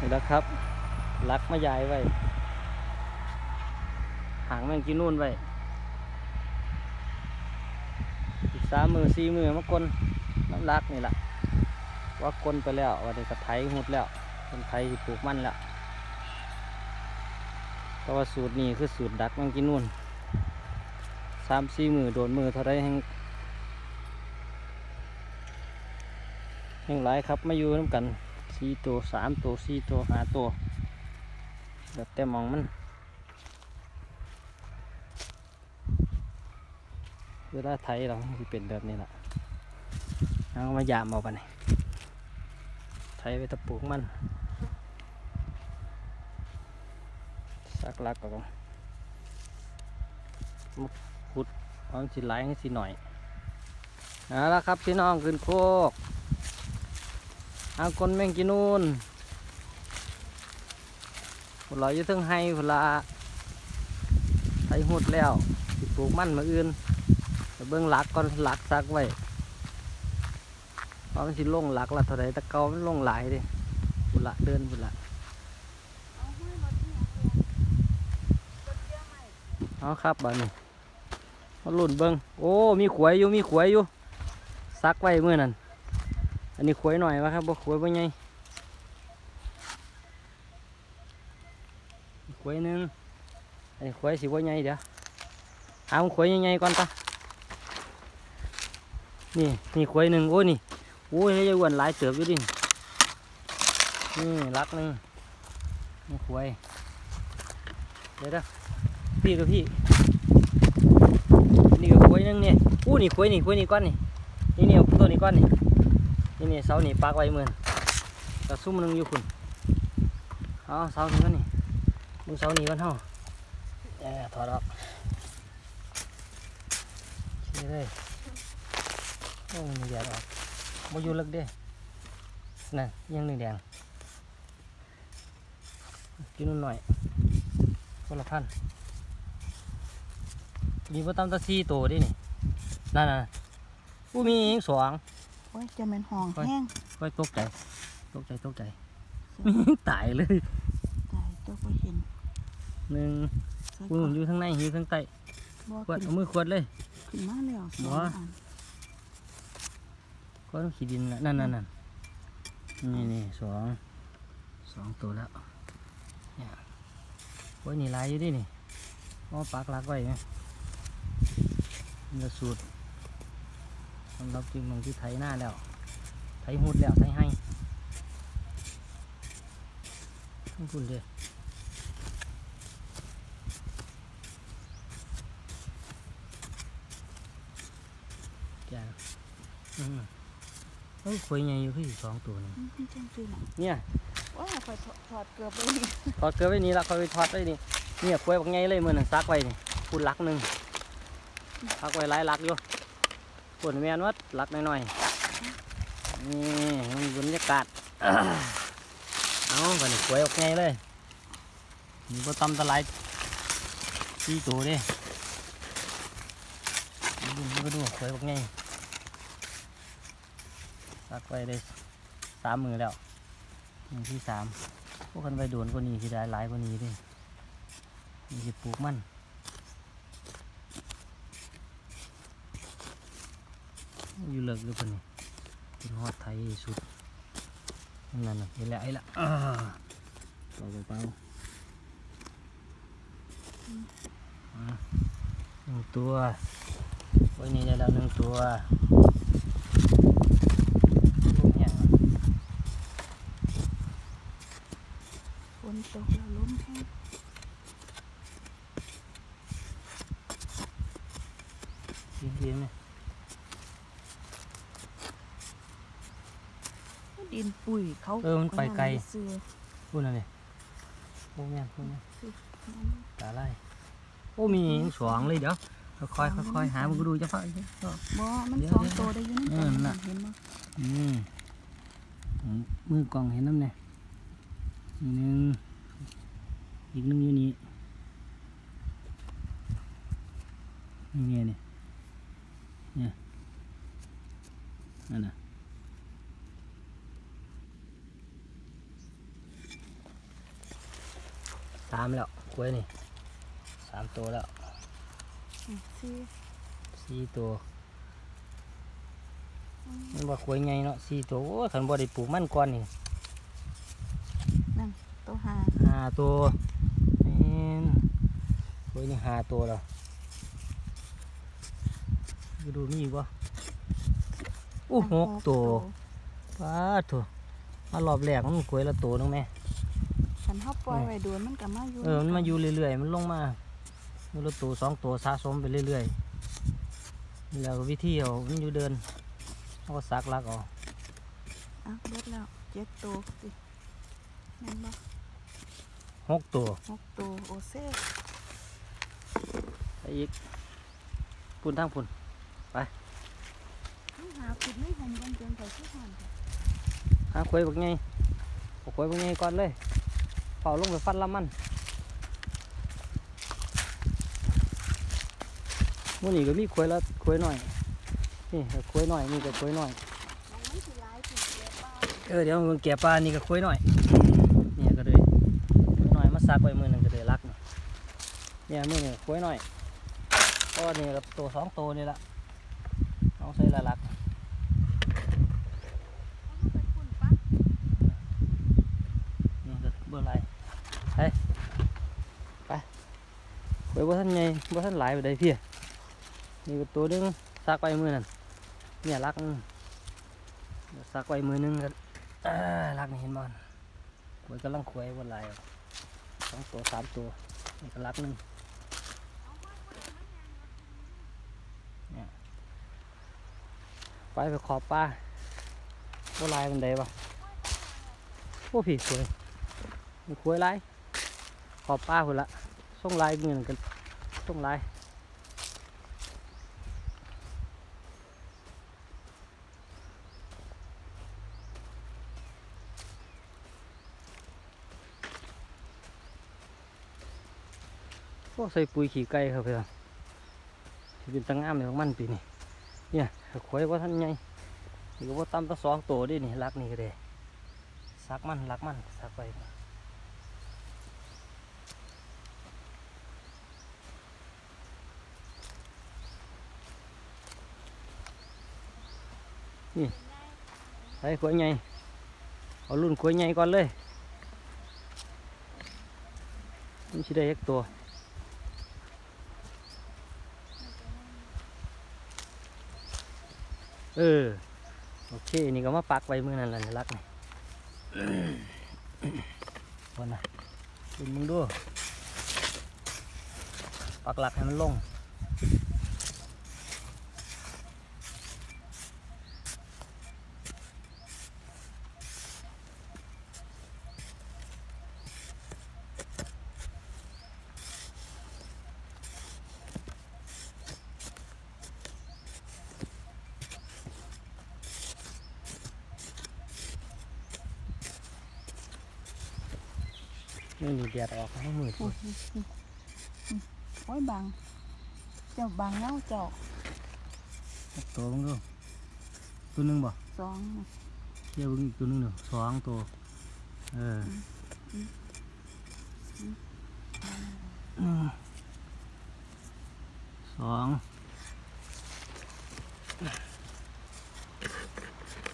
นี่แหล้วครับลักมายายไว้ หางแมงกินนู่นไว้อีกสามมือสี่มือมากลน้ำลักนี่แหละว่ากลไปแล้ววันนี้ก็ไถหุดแล้วคนไถสิปลูกมันแล้วแต่ว่าสูตรนี้คือสูตรดักแมงกินนู่นสามสี่มือโดนมือเท่าไรแห่งแห่งหลายครับมาอยู่น้ำกัน สี่ตัวสามตัวสี่ตัวห้าตัวแบบแต่มองมัน เวลาไทยเราจะเป็นแบบนี้แหละเอามายามเอาไปนี่ไทยไปตะปูกมันสักลักก่อนมาขุดเอาสิไหลให้สิหน่อยเอาละครับพี่น้องขึ้นโคก เอาคนแมงกินนูนพวกเราอยู่เทึงให้พวกเราไทยหุดแล้วปลูกมันมาอื่นเบื้องหลักก่อนหลักซักไว้เพราะมันสิลงหลักละเท่าไรตะเกามันลงหลายดิบุละเดินบุละเอาครับบ้านี้มาลุ่นเบิ้งโอ้ มีขวยอยู่ มีขวยอยู่ ซักไว้เมื่อนั้น อันนี้ขวยหน่อยวะครับบ่ขวยบ่ไงขวยหนึงอันนี้ขวยสิบ่ไงเดี๋ยวเอาขวยใหญ่ๆก่อนตานี่นี่ขวยหนึ่งโอ้ยนี่โอ้ยให้ยายอ้วนหลายเติบอยู่ดินี่รักหนึ่งนี่ขวยเดี๋ยวเด้อพี่กับพี่นี่ก็ขวยหนึ่งเนี่ยอู้นี่ขวยนี่ขวยนี่ก้อนนี่นี่นี่เอาตัวนี้ก้อนนี่ นี่นี่เสานี่ปากไว้เหมือนกระซุ่มหนึงอยู่คุณเอาเสานี่ก้อนนี่มึงเสานี่ก้อนเฮาเออถอดออกนี่เลยโอ้ยแดงออกมาอยู่ลึกเด้นั่นยังหนึ่งแดงกินนู่นหน่อยคนละพันมีประตามตะซีโตดินี่นั่นน่ะผู้มีอีกสอง โอ้ยจะเป็นห้องไปแห้งก็ตกใจ ตกใจตกใจมีอีกตายเลยตายตัวก็เห็นหนึ่งใส่ผู้อยู่ข้างในอยู่ข้างใต้บ่ขวดขึ้นเอามือขวดเลยขึ้นมาแล้วสองบ่อันก็ต้องขีดินน่ะนั่นนั่นนั่นนี่นี่สองสองตัวแล้วเนี่ยโอ้ยนี่ลายอยู่ดินี่เอ๋อปากลักไว้ไหมมันจะสูตร สำหรับจริงลงที่ไถหน้าแล้ว ไถหุดแล้วไถให้ทั้งคุณเลยจ้าอืมเอ้ยคุยไงอยู่ที่สองตัวนี่อืมจังซื่อน่ะเนี่ยโอ้ยคอยถอดถอดเกือบไปนี่ถอดเกลือไว้นี่ละคอยไปถอดไว้นี่เนี่ยคุยบักไงเลยมือนั่นซักไว้นี่พูดลักหนึ่งซักไว้หลายลักอยู่ พูดแมนวัดลักหน้อยๆนี่มันบรรยากาศเอาไปนี่คุยบักไงเลยมีก็ตำตะไลที่ตัวดิดูก็ดูคุยบักไงซักไว้ได้สามมือแล้วมือที่สามพวกกันไปโดนกว่านี้สิได้หลายกว่านี้ดิมีสิปลูกมัน อยู่เลิกอยู่ปะนี่เป็นฮอดไทยสุดนั่นน่ะเห็นแล้วไอ้ละอ่าเปล่าเปล่าอ่าหนึ่งตัวไว้นี่ได้แล้วหนึ่งตัวลูกเนี่ยฝนตกแล้วลมแห้งเย็นๆเนี่ย ดินปุ๋ยเขาเออมันไปไกลเสือพูดอะไรพูดแม่นพูดแม่นคือตาไล่โอ้มีสองเลยเดี๋ยวค่อยๆค่อยๆหามันก็ดูจะฟังบ่มันเดี๋ยวสองเดี๋ยวตัวได้อยินเออนั่นน่ะ เห็นบ่อืมมือกล่องเห็นน้ำเนี่ยอีกหนึ่งอีกหนึ่งอยู่นี่นี่ไงเนี่ยเนี่ยนั่นน่ะามแล้วกล้วยนี่สามตัวแล้วอืมสี่สี่ตัวมันว่ากล้วยไงเนาะสี่ตัวโอ้ยขันบ่ได้ปลูกมันก่อนนี่นั่นตัวหาห้าตัวแม่นกล้วยนี่ห้าตัวแล้วไปดูมีอีกบ่อู้หกตัวป้าดตัวมารอบแรกมันกล้วยละตัวนึงแม่คั นเฮาปล่อยไว้โดนมันก็มาอยู่เออมันมาอยู่เรื่อยๆมันลงมามือละตัวสองตัวสะสมไปเรื่อยๆนี่แหล้ววิธีเอามันอยู่เดินเขาก็ซักลักเออกอะเบิดแล้วเจ็ดตัวสิแม่นบ่หกตัวหกตัวโอเซ่ไปอีกปุ่นทั้งปุ่นต้องหาขุดไม่หอมกันจนใส่ที่หอนค่ะหาควยบักไงเอาควยบักไงก่อนเลย เป่าลงไปฟันละมันมื่อนี้ก็มีควยละควยหน่อย นี่ก็ควยหน่อยนี่ก็ควยหน่อย เออเดี๋ยวมึงแก่ปลานี่ก็คุยหน่อยเนี่ยก็เลยคุยหน่อยมาซักไว้มือหนึ่งก็เลยรักเนี่ยมือนึ่คุยหน่อยก็นี่กับตัวสองตัวนี่ละเอาใส่ละลัก เอาไปขุ่นปะ นี่ก็เบอร์ไรไปไปคุย ว่าท่านไงว่ท่านหลายไปได้พี่นี่ก็ตัวหนึงซักไว้มือนั่นเนี่ยรักซักไว้มือนึงก็อ่ารักนี่เห็นบอลคุยกำลังคุยว่าไรสองตัวสามตัวนี่ก็รักหนึงไปไปขอบป้าโบลายมันได้ปะโอ้ผีสวยมีคุยลายขอบป้าคนละส่งลายเงินกัน ส่งลายพวกใส่ปุ๋ยขี้ไก่ครับเพื่อนสิเป็นตังงามเลยของมันปีนี้เนี่ยข่อยว่าท่านไงนี่ก็ว่าตำตั้งสองตัวดินี่รักนี่ก็ได้ซักมันรักมันซักไป นี่ใส่ขวยไงเอารุ่นขวายไงก่อนเลยมันชิได้ยักตัวเออโอเคนี่ก็มาปักไว้มือนั่นแหละรักนี่วันน่ะดูมึงดูปักหลักให้มันลง ดดออกให้มืดโอ้ยอืมอืมอืมโอ้ยบัง เจ้าบังเงาเจ้า ตัวมึงดูตัวหนึงบ่สองน่ะเดี๋ยวมึงอีกตัวหนึงเดี๋ยวสองตัว เออหนึ่งสอง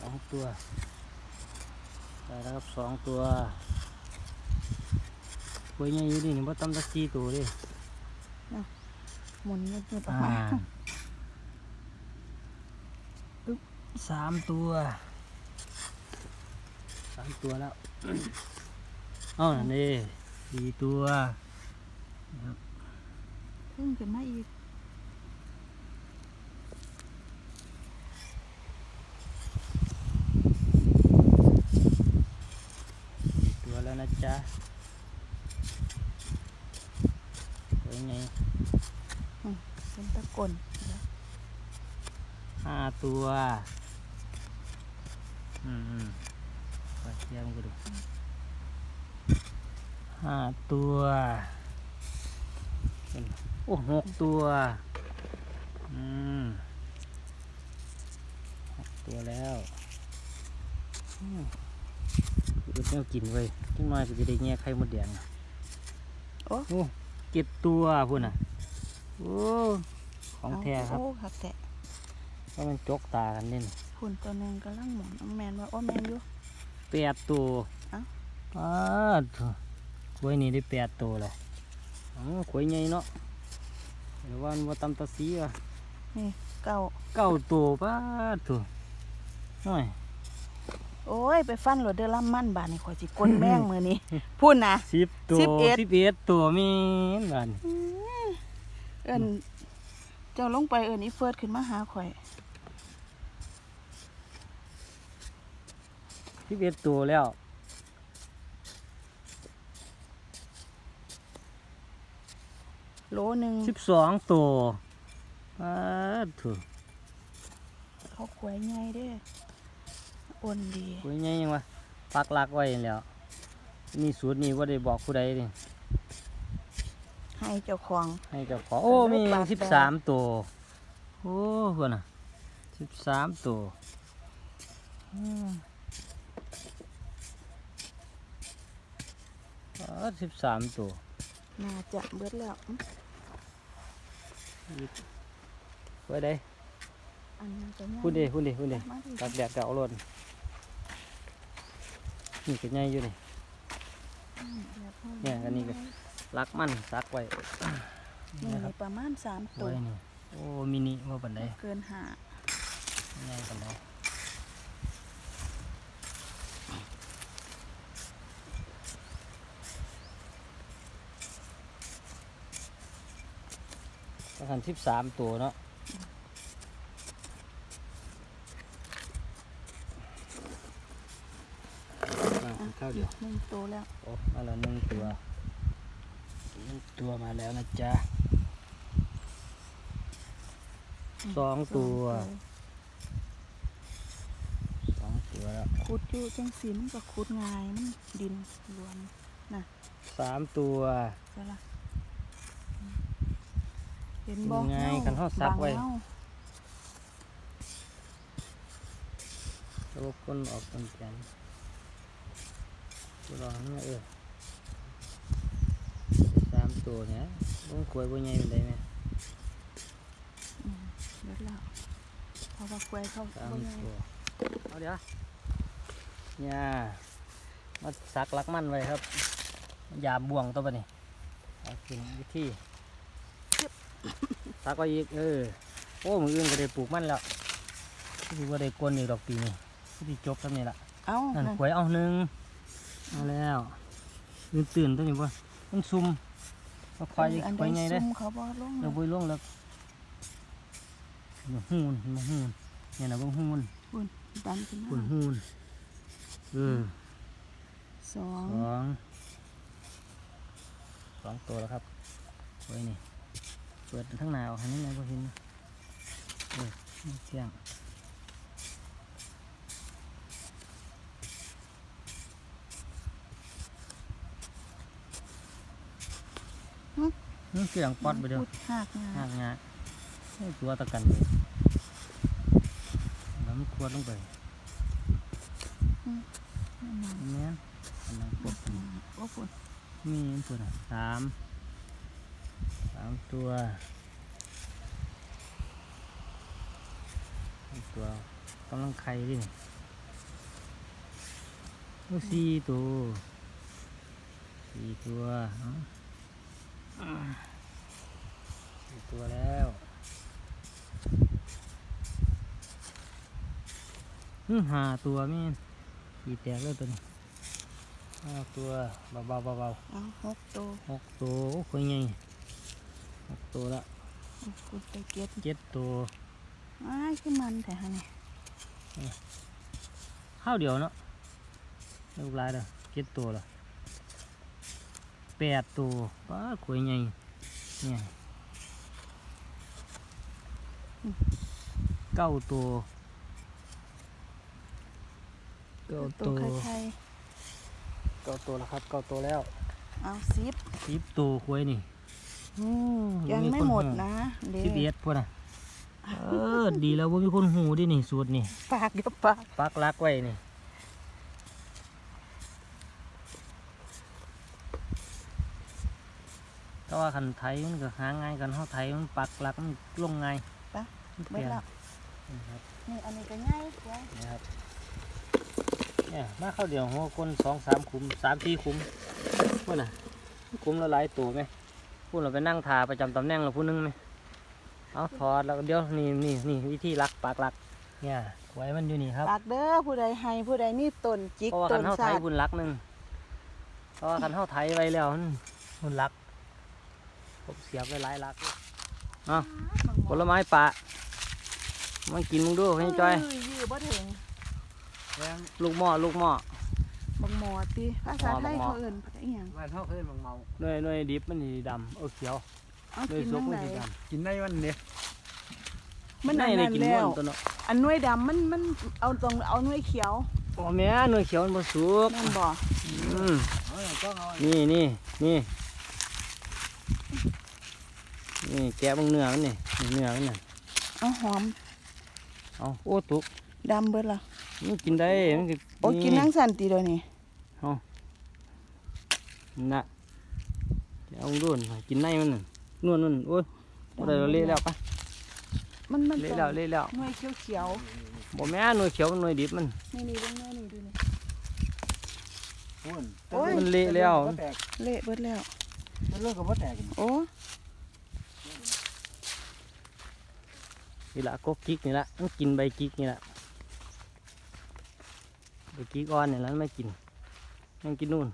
สองตัวได้แล้วครับสองตัวกล้ วยใหญ่อยู่ดินี่ว่าตั้มตะกี้ตัวดิหมุนเงี้ยๆประอ่ามาณปึ๊บสามตัวสามตัวแล้วอ๋อนี่สี่ตัว เพิ่งขึ้นมาอีก สี่ตัวแล้วนะจ๊ะเป็น ไงเป็นตะกนห้าตัวอืมอืมไปเทียมกันดูห้าตัวเป็นโอ้หกตัว อืมหกตัวแล้วอืมคือแนวกินไว้ยจังน้อยก็จะได้แง่ไข่มดแดงอ้โอ้ เก็บตัวพุ่นน่ะโอ้ของแท้ครับโอ้คักแท้เพราะมันจกตากันนี่น่ะพุ่นตัวหนึงกำลังหมุนเอาแมนว่าโอ้แมนอยู่แปดตัวเอ้าอ้าถกล้วยนี่ได้แปดตัวเลยอ๋อขวยใหญ่เนาะเดี๋ยวว่ามันว่าตำตะซีอะนี่เก้าเก้าตัวป้าดตัวน้อย โอ้ย ไปฟันรถเดือล่ำมันบาดนี่ข่อยสิกลแม่งมือนี้ พูดนะสิบตัวสิบเอ็ดสิบเอ็ดตัวมีนบ้านเอินเจ้าลงไปเอินอีเฟิร์ดขึ้นมาหาข่อยสิบเอ็ดตัวแล้วโลหนึ่งสิบสองตัวป้าดตัวเขาขวยใหญ่เด้ อ่อนดีขวยใหญ่ยังวะปักหลักไว้แล้วนี่สูตรนี้ว่าได้บอกผู้ใดนี่ให้เจ้าของ ให้เจ้าของโอ้มีปากสิบแดสามตัวโอ้เพื่อนน่ะสิบสามตัวสิบสามตัวน่าจะเบิดแล้วอื้อไว้ได้อันนั้นก็ยังพูดดิพูดดิพูดดิมาดิตักแดดกับเอารถ นี่ก็ใหญ่อยู่นี่อืมเดี๋ยวพ่เนี่ยอันนี้ก็รักมันซักไว้นี่นะครับประมาณสามตัวไว้นี่โอ้มินิว่าปันไดเกินหาใหญ่ปันไดประมาณสิบสามตัวเนาะอะข้าว เดียวหนึ่งตัวแล้วโอ้มาแล้วหนึ่งตัวหนึ่งตัวมาแล้วนะจ๊ะสองตัวสองตัวแล้วขุดอยู่จังสีมันก็ขุดง่ายมันดินรวมสามตัวใช่ละเห็นบ่ไงคันเฮาซักไว้บังเฮาแล้วคนออกคนแขน ตัวรอนี่เออสามตัวเนี่ยต้องควยบ่ใหญ่เป็นไดไหมอืมเบิดแล้วเพราะว่าควยเขาสามบ่ใหญ่ตัวเอาเดี๋ยวเนี่ยมาซักลักมันไว้ครับยาบ่วงตัวปะนี่เอากินวิธีซักไว้อีกเออโอ้มืออื่นก็ได้ปลูกมันแล้วที่ว่าได้กวนอีกดอกปีนี้ที่จบเท่านี้ละเอ้านั่นนั่นหวยเอาหนึ่ง เอาแล้วตื่นตื่นตัวนี้บ่มันซุ่มมาคอยอันคอยไงใดเด้ซุ่มเขาบ่ลงเราบุยลงแล้วมันหูนมันหูนเนี่ยนะเบางหูนปุ่นดันขึ้นหุ่นมาหูนเออสองสองสองตัวแล้วครับไว้นี่เปิดทั้งหนาวหันนี่ไงพอเห็นนะเออเที่ยง นี่เสียงปอดไปเดียวพุดหักงาหากงาให้ตัวตะกันเลยน้ำขวดลงไปนั่นน่ะแม่นอันนั้นพวกนี้โอ้ปุ่นมีอันตัวน่ะสามสามตัวอันตัวกำลังไข่ดิโอ้สี่ตัวสี่ตัวเอ้าสี่ ตัวแล้วอื้อห้าตัวแม่นขี่แตกแล้วตัวนี้ห้าตัวเบาๆเบาๆเอาหกตัวหกตัวโอ้คุยไงหกตัวละเอาขุดไปเก็บเจ็ดตัวอ้ายขึ้นมันแต่ฮะนี่ข้าวเดียวเนาะลูกหลายเด้อเจ็ดตัวละแปดตัวป้าคุยไงเนี่ย เก้าตัวเก้าตัตัววไข่เก้าตัวแล้วครับเก้าตัวแล้วๆเอาสิบสิบตัวคุยนี่โอ้ยังไม่คนหมดหูนะเด็สิบเอ็ดพวกน่ะเออ ดีแล้วว่ามีคนหูดินี่สูตรนี่ปากเดี๋ยวปากปักลักไว้นี่แต่ว่าคันไถมันก็หาง่ายกันเฮาไถมันปักหลักมันลงง่ายไปมันเบิดเปลี่ย นแล้วนะครับนี่อันนี้ก็ง่ายไว้นะครับเนี่ยมาเข้าเดียวหัวคนสองสามขุมสามสี่ขุมพูดน่ะขุมละหลายตัวไหมพูดเราไปนั่งทาประจำตำแหน่งเราพูดนึงไหมเอาถอดแล้วก็เดี๋ยวนี่นี่นี่วิธีลักปากลักเนี่ยไว้มันอยู่นี่ครับปากเด้อผู้ใดให้ผู้ใดมีต้นจิกเพราะว่าต้คันนเท้าไทสายดบุญลักหนึ่งเพราะว่าคันเท้าไทยไว้แล้วมันบุญลักผมเสียบไว้หลายลักเอาผลไม้ป่า มากินมึงดูให้จ้อยเยื้อบ่ถึงลูกหม้อลูกหม้อบังหมอติภาษาไทยหมอเขาเอิ้นภาษาอีหยังบ้านเฮาเคยบังเมาหน่วยหน่วยดิบมันสีดำเอาเขียวเอาหน่วยกินสุจักงมันไดสีดกินได้วันนี้มันำอันในนั้นกินแล้ม้วนวตัวเนาะอันหน่วยดำมันมันเอาตรงเอาหน่วยเขียวโอ้แม่หน่วยเขียวมันบ่สุกนั่นบ่อืมเอาอย่างต้องเอานี่นี่นี่นี่แกะเบางเนื้อมันนี่นี่เนื้อมันน่ะเอาหอม เอาโอ้ตุกดำเบิดล่ะมันกินได้มันก็โอ้กินทั้งสันติเดี๋ยวนี้น่ะเอาดูนกินในมันน่ะนวลนู่นโอ้ยบ่ได้เราเละแล้วปะมันมันเละต้แล้วองเละแล้วหน่วยเขียวเขียวบ่แม่นหน่วยเขียวมันหน่วยดิบมันๆนี่นี่เบิ่งหน่วยนี่ดูนี่หุ่นโอ้ยมันเละแล้วบ่แตกเละเบิดแล้วมันเลิกกับบ่แตกโอ้ นี่ละกกกิกนี่ละมันกินใบกิ๊กนี่ละใบกิกอ่อนนี่ละมันไม่กินมันกินนู่น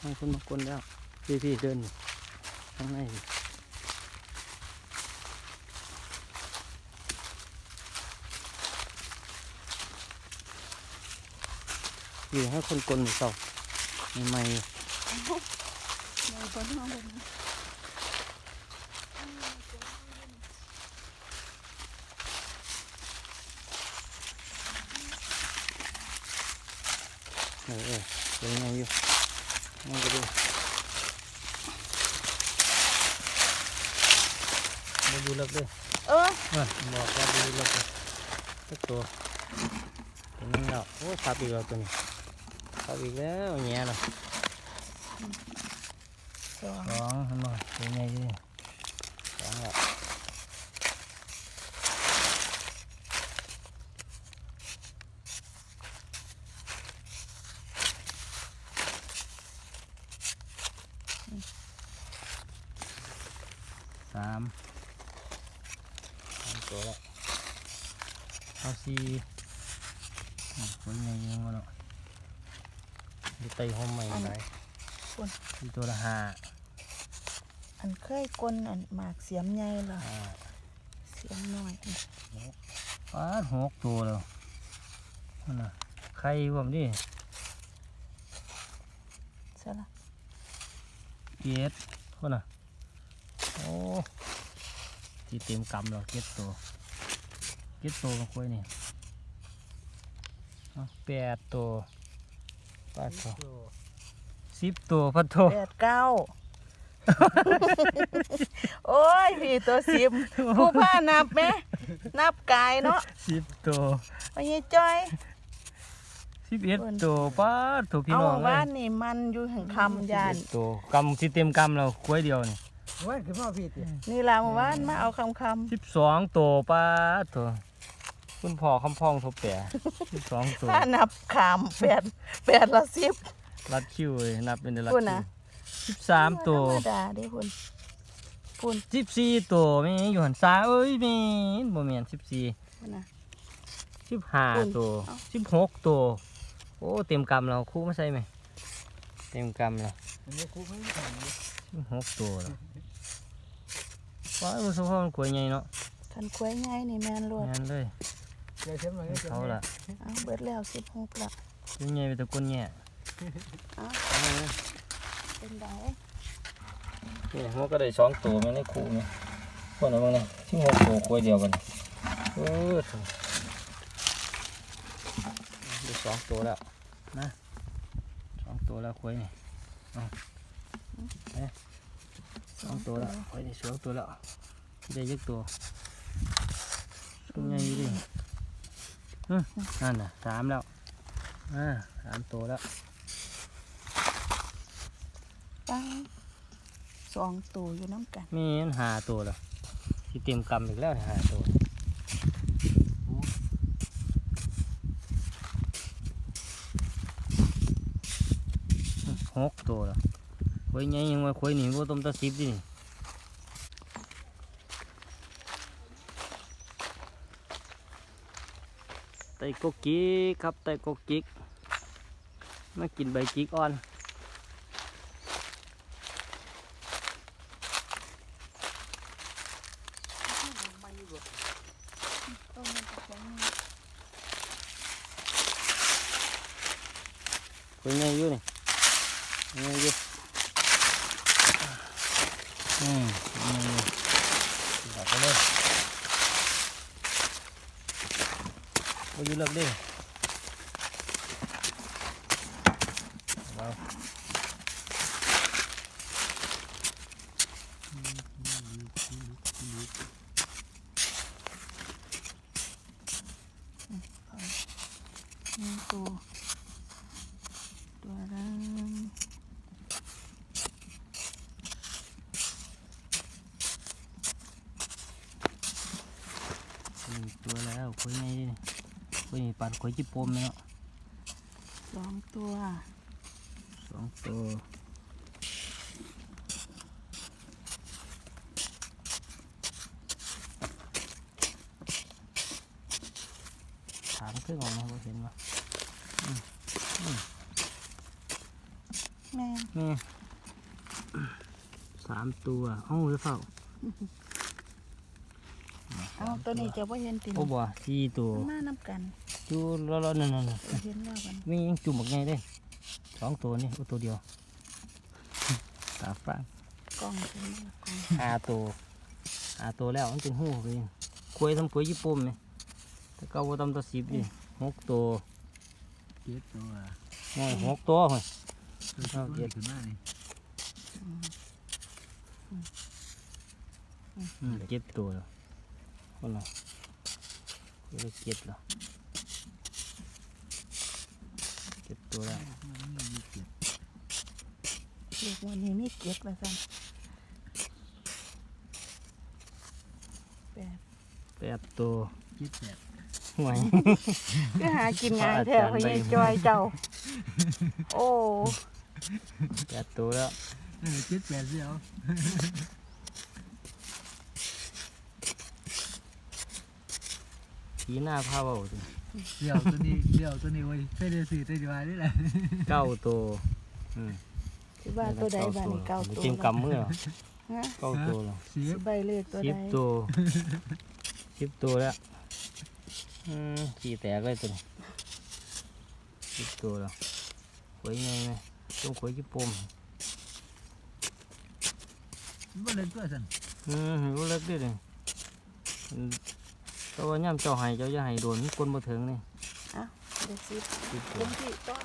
ให้คนมากวนแล้วพี่พี่เดินข้างในอยู่ให้คนกลนเสาใหม่ๆหน่วยบนห้องบน เออเออเป็นไงอยู่มันก็ดูมาดูเลิกเลยเออเออบอกว่าดูเลิกเลยสักตัวเป็นยังแล้วโอ้ขับอีกแล้วตัวนี้ขับอีกแล้วแง่เนาะสองสองเห็นบ่เป็นไงอยู่นี่สองแล้วสามสาม ตัวแล้วเอาสี่อืมคนใหญ่ยังมาเนาะดูไตหอมใหม่ได้สี่ตัวละห้าอันเคยกลนอันหมากเสียมใหญ่ล่ะอ่าเสียมน้อยปาดหกตัวแล้วนั่นน่ะไข่ผมดิใช่ละเจ็ดคนน่ะโอ้ ที่เต็มกำแล้วเจ็ดตัวเจ็ดตัวมันคุยนี่เอาแปดตัวปาดตัวสิบตัวพัดโตแปดเก้าโอ้ยพี่ตัวสิบผู้ผ้านับไหมนับกายเนาะสิบตัวไปยี่จ้อยสิบเอ็ดตัวปาดตัวพี่เอาน้องเลบ้ายนนี่มันอยู่แห่งคำยาน11ตัวกำที่เต็มกำแล้วคุยเดียวนี่ โอ้ยคือพ่อพี่ตินี่ละหมู่บ้านมาเอาคำคสิบสองตัวปาดตัวคุณพ่อคำพองทบแปะสิบสองตัวำถ้านับขามแปดแปดละสิบรัดคิวเลยนับเป็นเดือนรัดพูดคินะวสิบสามตัวธรรมดาเด้คุณคุณสิบสี่ตัวไม่อยู่หันซ้ายเอ้ยมีบ่แม่นสิบสี่พูดนะสิบห้าคุณตัวเอ้าสิบหกตัวโอ้เต็มกำแล้วคู่ไม่ใช่ไหมเต็มกำแล้วมันบ่คุ้มไม่ทันสิบหกตัวแล้ว ว้ายมันสมพอมันกล้วยใหญ่เนาะคันควยง่ายนี่แมนรวดงานเลยเดี๋ยวเช้ามาให้ให้เขาละเอาเบิดแล้วสิบหกละกล้วยใหญ่ไปตะก้นแง่เอาเอาเลยเป็นไดนี่มันก็ได้สองตัวแม่ในคู่นี่พวกนั้นมึงนี่สิบหกตัวกล้วยเดียวกันเออได้สองตัวแล้วนะสองตัวแล้วกล้วยนี่เอาเอ๊ะสอง ตัวแล้วกล้วยนี่สองตัวแล้วได้ยักตัวตัวใหญ่ดิอืมนั่นน่ะสามแล้วอ่าสามตัวแล้วตั้งสองตัวอยู่น้ำกันมีมันหาตัวแล้วที่เต็มกำอีกแล้วหาตัวหกตัวแล้ว คุยไงยังว่าคุยหนีว่าต้มตะซิบดิไตโกกิกครับไตโกกิกมากินใบจิกอ่อนคุยไงอยู่นี่ไงอยู่อืมไงอยู่บอกไปเลย คุยอยู่เลิกดิเอาหนึ่งตัวตัวละหนึ่งตัวแล้วคุยไงดิคุยนี่ปันคุยจิปมแล้วสองตัวสองตัวถามขึ้นออกมาบ่เห็นว่าแม่นนี่สามตัวเอ้าหรือเปล่าเอา ตัวนี้จะว่าเห็นติโอ้บ่สี่ตัวมันมาน้ำกันจูแล้วแล้วนั่นนั่นเห็นแล้วกันมียังจุ่มบักไงเด้สองตัวนี่โอ้ตัวเดียวตาฟ้างกล้องเห็นแล้วกล้องหาตัวหาตัวแล้วมันเป็นหูไปคุยทำคุยญี่ปุ่นไหมแต่เก้าว่าทำตัวสิบนี่หกตัวเจ็ดตัวโอ้ยหกตัวเฮ้ยเอาเจ็ดขึ้นมานี่อืมเจ็ดตัวแล้ว คนละคนละเจ็ดแล้วเจ็ดตัวแล้วเรียกวันนี้มีเก็บมาสั่นแปดแปดตัวเจ็ดแปดห่วย ก็หากินง่ายแท้พะยายจอยเจ้า โอ้ แปดตัวแล้ว เออเจ็ดแปดเดียว ผีหน้าผ้าเบาสิเดียวตัวนี้เดียวตัวนี้ไว้ใช้ได้สี่ได้ดีไว้นี่แหละเก้าตัวอืมสิว่าตัวใดบ้านี่เก้าตัวเต็มกำมือเหรอฮะเก้าตัวแล้วสิสิบใบเลขตัวสิใดบตัวสิบตัวแล้วอืมขี่แตกเลยตัวนี้สิบตัวแล้วหวยไงไหมต้องหวยญี่ปุ่นบ่เล่นตัวสันอืมรู้เล็กด้วยเลยอืม แต่ว่าย่ำเจ้าไห้เจ้าจะไห้โดนมันกลนมาถึงนี่เดี๋ยวสิสิบตัเต็วมที่ตัว